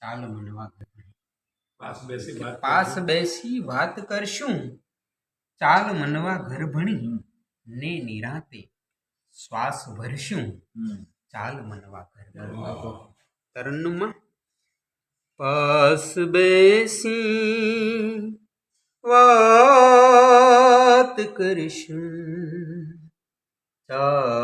ચાલ મનવા ઘર ભણી પાસ બેસી વાત પાસ બેસી વાત કરશું. ચાલ મનવા ઘર ભણી. ને નિરાતે શ્વાસ ભરશું. ચાલ મનવા ઘર તરન્નુમાં પાસ બેસી વાત કરશું. ચાલ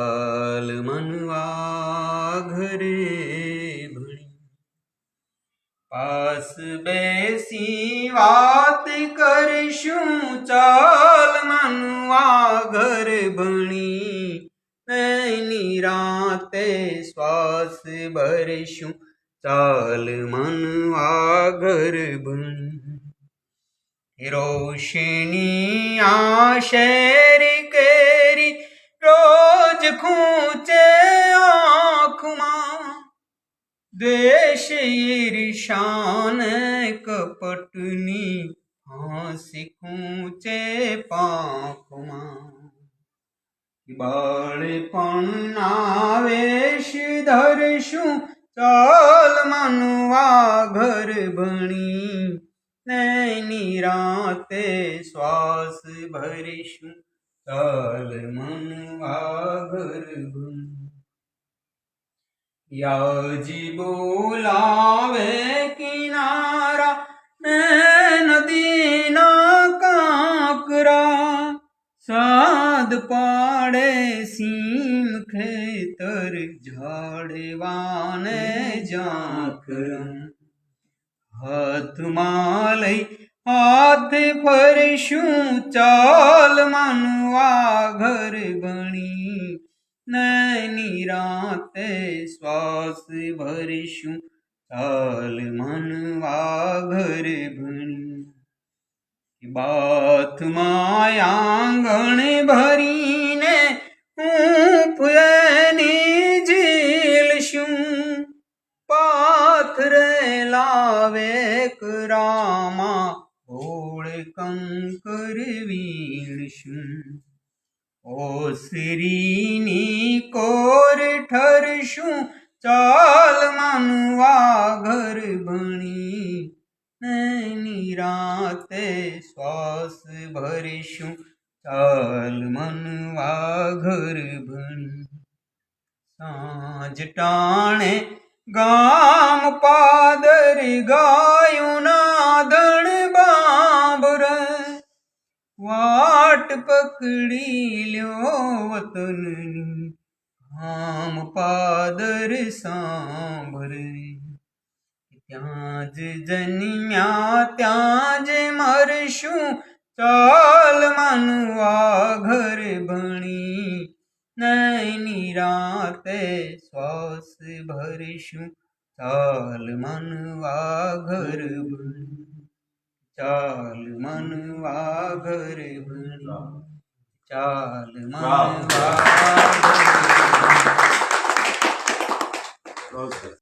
બેસી વાત કરશું, ચાલ મનવા ઘર ભણી. એની રાતે શ્વાસ ભરશું, ચાલ મનવા ઘર ભણી. રોશની આ શેર કેરી, રોજ ખૂંચે દેશ ઈર્ષાન કપટની હાંસી ખૂંચે પાંખમાં. બાળપણના વેશ ધરશું ચાલ મનવા ઘર ભણી? નૈની રાતે શ્વાસ ભરીશું, ચાલ મનવા ઘર ભણી. યાજી બોલાવે કિનારા ને નદીના કાંકરા. સાદ પાડે સીમ ખેતર ઝાડવાને ઝાંખરમ. હાથમાં લઈ હાથ ફરશું, ચાલ માનવા ઘર ભણી નૈની રાતે શ્વાસ ભરીશું ચાલ મનવા ઘર ભણી બાથમાં આંગણ ભરીને ફેની ઝીલશું પાથરે લાવે કરામાં હોળ કંકર વીણશું ઓસરીની કોર ઠરશું, ચાલ માનવા ઘર ભણી. રાતે શ્વાસ ભરીશું, ચાલ મનવા ઘર ભણી. સાંજ ટાણે ગામ પાદર ગાયું ના ધણ બાબરે વાટ પકડી લ્યો વતનની, આમ પાદર સાંભરે ત્યાં જ જન્મ્યા, ત્યાં જ મરશું, ચાલ માનવા ઘર ભણી. નૈની રાતે શ્વાસ ભરીશું, ચાલ મનવા ઘર ભણી. ચાલ મન વાઘર ભણી ચાલ મન ઘર ભણી. બહુ સરસ.